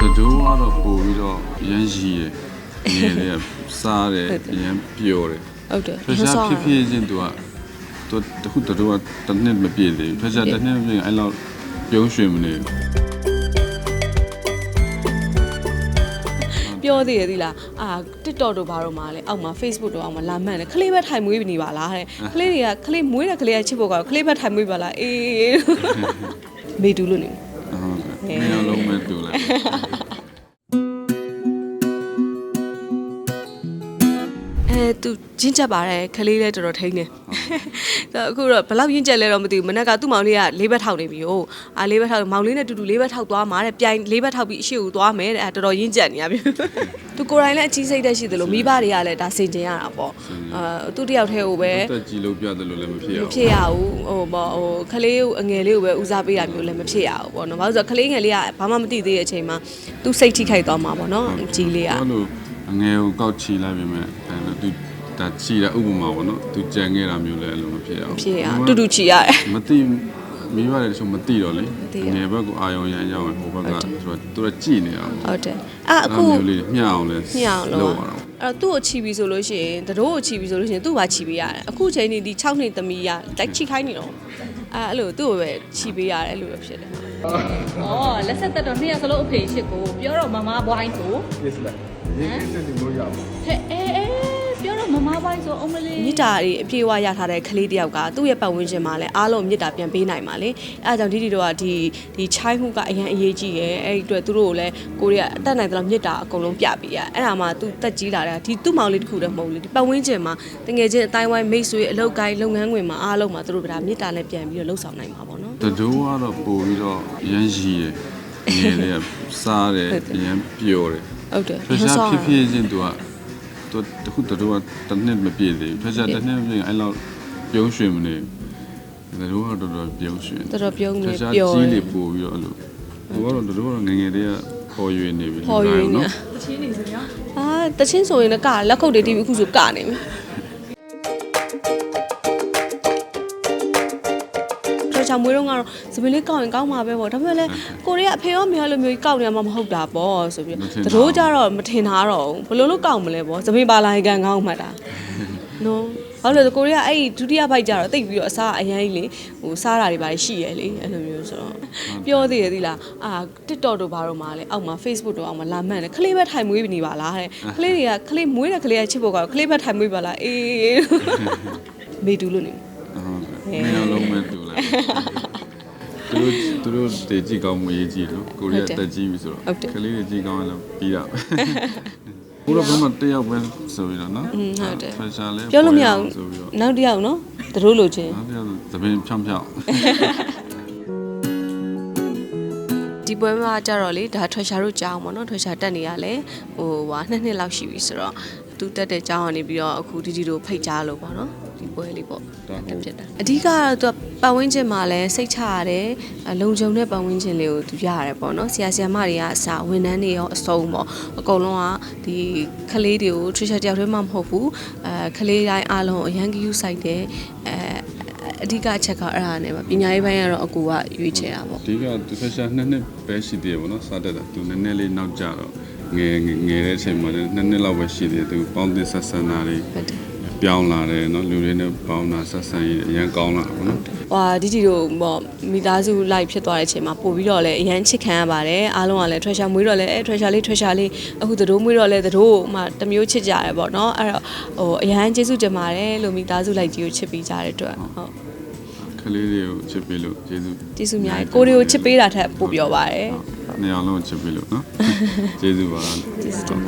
တဒိုးကတော့ပို့ပြီးတော့ရမ်းရီရယ်ငယ်လေးကစားတယ်ရမ်းပျော်တယ်ဟုတ်တယ်ဖျက်ရှားဖြစ်ဖြစ်ချင်းသူကသူတခုတဒိုးကတစ်နှစ်မပြည့်သေးဘူးဖျက်ရှားတစ်နှစ်မပြည့်ရင်အဲ့လောက်ပြုံးရွှင်မနေဘူးပြောသေးရသီလားအာ TikTok တို့ဘာတို့မှာလဲအောက်မှာ Facebook တို့အောက်မှာလာမှန်တယ်ခလေးပဲထိုင်မွေးနေပါလားတဲ့ခလေးတွေကခလေးမွေးတဲ့ခလေးကချစ်ဖို့ကောခလေးပဲထိုင်မွေးပါလားအေးမေတူလို့နေဟုတ်ကဲ့နေရာလုံး မဲ့တူလို သူရင့်ချက်ပါတယ်ခလေးလည်းတော်တော်ထိန်းတယ်ဆိုတော့အခုတော့ဘယ်လောက်ရင့်ချက်လဲတော့မသိဘူးမနက်ကသူ့မောင်လေးကလေးဘက်ထောက်နေပြီဟိုအာလေးဘက်ထောက်မောင်လေးနဲ့တူတူလေးဘက်ထောက်သွားမှာတဲ့ပြိုင်လေးဘက်ထောက်ပြီးအရှိကိုသွားမယ်တဲ့အဲတော်တော်ရင့်ချက်နေရပြီသူကိုယ်တိုင်လည်းအကြီးစိတ်တက်ရှိသလိုမိဘတွေကလည်းဒါစင်ကျင်ရတာပေါ့အာသူတယောက်တည်းကိုပဲတက်ကြည့်လို့ပြတယ်လို့လည်းမဖြစ်ရမဘူးဖြစ်ရဘူးဟိုပေါ့ဟိုခလေးကိုအငယ်လေးကိုပဲဦးစားပေးတာမျိုးလည်းမဖြစ်ရဘူးပေါ့နော်ဘာလို့ဆိုတော့ခလေးငယ်လေးကဘာမှမသိသေးတဲ့အချိန်မှာသူစိတ်ထိခိုက်သွားမှာပေါ့နော်အကြီးလေးကဘာလို့အငယ်ကိုကောက်ချီလိုက်ပြီမဲ့အဲ သူဒါချီတာဥပမာပေါ့နော်သူကြံခဲ့တာမျိုးလည်းအဲ့လိုမဖြစ်ရဘူးဖြစ်ရတူတူချီရတယ်မသိမိပါတယ်တချို့မသိတော့လေသိရငယ်ဘက်ကိုအာယုံရမ်းရောက်ရင်ဟိုဘက်ကဆိုတော့သူကကြည်နေအောင်ဟုတ်တယ်အဲ့အခုအဲ့မျိုးလေးမျှအောင်လဲညအောင်လုပ်လို့ရအောင်အဲ့တော့သူ့ကိုချီပြီဆိုလို့ရှိရင်တတိုးကိုချီပြီဆိုလို့ရှိရင်သူ့ဘာချီပေးရတယ်အခုချိန်นี้ဒီ6နှစ်သမီးရတိုက်ချီခိုင်းနေတော့အဲ့အဲ့လိုသူ့ကိုပဲချီပေးရတယ်အဲ့လိုပဲဖြစ်တယ်။အော်လက်ဆက်သက်တော့နှစ်ယောက်စလုံးအဖေရှိကိုပြောတော့မမဘွိုင်းကို Yes လားရေကိစ္စနေလို့ရပါဟဲ့အဲအဲ ပြောတော့မမဘွိုင်းဆိုအုံးမလေးမြစ်တာတွေအပြည့်အဝရထားတဲ့ကလေးတယောက်ကသူ့ရဲ့ပတ်ဝန်းကျင်မှာလည်းအားလုံးမြစ်တာပြန်ပေးနိုင်ပါလေအဲဒါကြောင့်ဒီဒီတို့ကဒီဒီ child မှုကအရင်အရေးကြီးရဲ့အဲ့ဒီအတွက်သူတို့ကိုလည်းကိုရီးယားအတက်နိုင်သလောက်မြစ်တာအကုန်လုံးပြပေးရအဲ့ဒါမှသူတက်ကြီးလာတဲ့ဒီသူ့မောင်လေးတစ်ခုတည်းမဟုတ်ဘူးလေဒီပတ်ဝန်းကျင်မှာတငယ်ချင်းအတိုင်းဝိုင်းမိတ်ဆွေအလုပ်ကိုင်းလုပ်ငန်းခွင်မှာအားလုံးမှာသူတို့ကဒါမြစ်တာနဲ့ပြန်ပြီးတော့လှုပ်ဆောင်နိုင်မှာပေါ့နော်တဒိုးကတော့ပို့ပြီးတော့ရမ်းရီရယ်ငယ်လေးကစားတယ်ရမ်းပျော်တယ်ဟုတ်တယ်ဖျက်ရှားဖြစ်ဖြစ်ချင်းသူက သူတခုတဒိုးကတစ်နှစ်မပြည့်သေးဘူးဖျက်ရှားတစ်နှစ်မပြည့်ရင်အဲ့လောက်ပြုံးရွှင်မနေဘူးတဒိုးကတော့တော်တော်ပြုံးရွှင်တော်တော်ပြုံးဖနေျက်ရှားပျော်ကြီးတယ်လေးပို့ပြီးတော့အဲ့လိုသူကတော့တဒိုးကတော့ငယ်ငယ်လေးကပေါ်ရွေနေပြီပေါ်ရွေးနေချင်းနေစရာအာတချင်းဆိုရင်လည်းကလက်ခုပ်တွေတီးပြီးအခုဆိုကနေပြီ တော်ချာမွေးတော့ကတော့စပင်းလေးကောက်ရင်ကောက်မှာပဲပေါ့ဒါပေမဲ့လည်းကိုရီးယားအဖေရောအမေရောလိုမျိုးကြီးကောက်နေမှာမဟုတ်တာပေါ့ဆိုပြီးတတိုးကြတော့မထင်တာတော့ဘူးဘယ်လိုလုပ်ကောက်မလဲပေါ့စပင်းပါလာရင်ကန်ကောက်မှတ်တာနော်ဘာလို့လဲကိုရီးယားအဲ့ဒီဒုတိယဘိုက်ကြတော့တိတ်ပြီးတော့အစားအရင်ကြီးလေဟိုစားတာတွေပါရှိရဲလေအဲ့လိုမျိုးဆိုတော့ပြောသေးရသီလားအာ TikTok တို့ဘာတို့မှာလဲအောက်မှာ Facebook တို့အောက်မှာလာမှန်တယ်ခလေးပဲထိုင်မွေးနေပါလားတဲ့ခလေးတွေကခလေးမွေးတဲ့ခလေးကချစ်ဖို့ကောခလေးပဲထိုင်မွေးပါလားအေးမေတူလို့နေ သူတို့သူတို့တေကြည့်ကောင်းမွေးကြည့်လို့ကိုရီးယားတက်ကြည့်ပြီဆိုတော့ကလေးတွေကြည့်ကောင်းရင်လည်းပြီးတာပဲဘုရားဘုမတယောက်ပဲဆိုပြီးတော့နော်อืมဟုတ်တယ်ဖက်ရှာလဲပြောလို့မရဘူးဆိုပြီးတော့နောက်တစ်ယောက်နော်တတိုးလို့ချင်းနောက်တစ်ယောက်သပင်ဖြောင်းဖြောင်းဒီပွဲမှာကြတော့လေဒါထွက်ရှာတို့ကြောင်းပေါ့နော်ထွက်ရှာတက်နေရလဲဟိုဟာနှစ်နှစ်လောက်ရှိပြီဆိုတော့ သူတက်တဲ့ကြောင်းကနေပြီးတော့အခုဒီဒီတို့ဖိတ်ကြားလို့ပေါ့နော်ဒီပွဲလေးပေါ့ဒါဟုတ်ဖြစ်တာအဓိကတော့သူကပတ်ဝန်းကျင်မှာလည်းစိတ်ချရတယ်အလုံခြုံတဲ့ပတ်ဝန်းကျင်လေးကိုသူရရတယ်ပေါ့နော်ဆရာဆရာမတွေကအစဝန်ထမ်းတွေရောအစုံပေါ့အကုန်လုံးကဒီကလေးတွေကို treasure တယောက်တည်းမှမဟုတ်ဘူးအဲကလေးတိုင်းအားလုံးအရန်ကယူဆိုင်တယ်အဲအဓိကအချက်ကအဲ့ဒါနဲ့ပါပညာရေးပိုင်းကတော့အကူကရွေးချယ်တာပေါ့ဒီကသူဖက်ရှာနှစ်နှစ်ပဲရှိသေးတယ်ဗောနော်စားတက်တာသူနည်းနည်းလေးနောက်ကြတော့ ငယ်ငယ်ငယ်တဲ့အချိန်မှာလည်းနှစ်နှစ်လောက်ပဲရှိသေးတယ်သူပေါင်းသစ်ဆက်ဆံတာတွေဟုတ်တယ်ပြောင်းလာတယ်နော်လူတွေနဲ့ပေါင်းတာဆက်ဆံရေးအရင်ကောင်းလာတာဗောနော်ဟွာဒီဒီတို့ပေါ့မိသားစုလိုက်ဖြစ်သွားတဲ့အချိန်မှာပို့ပြီးတော့လည်းအရန်ချစ်ခံရပါတယ်အားလုံးကလည်း treasure မွေးတော့လည်းအဲ treasure လေး treasure လေးအခုသတို့မွေးတော့လည်းသတို့မှတစ်မျိုးချစ်ကြရတယ်ပေါ့နော်အဲ့တော့ဟိုအရန်ကျေးဇူးတင်ပါတယ်လို့မိသားစုလိုက်ကြီးကိုချစ်ပေးကြတဲ့အတွက်ဟုတ်ကလေးတွေကိုချစ်ပေးလို့ကျေးဇူးကျေးဇူးများကြီးကိုတွေကိုချစ်ပေးတာထက်ပိုပြောပါတယ် နေအောင်လုံးချစ်ပေးလို့နော်ကျေးဇူးပါကျေးဇူးတင်ပါတယ်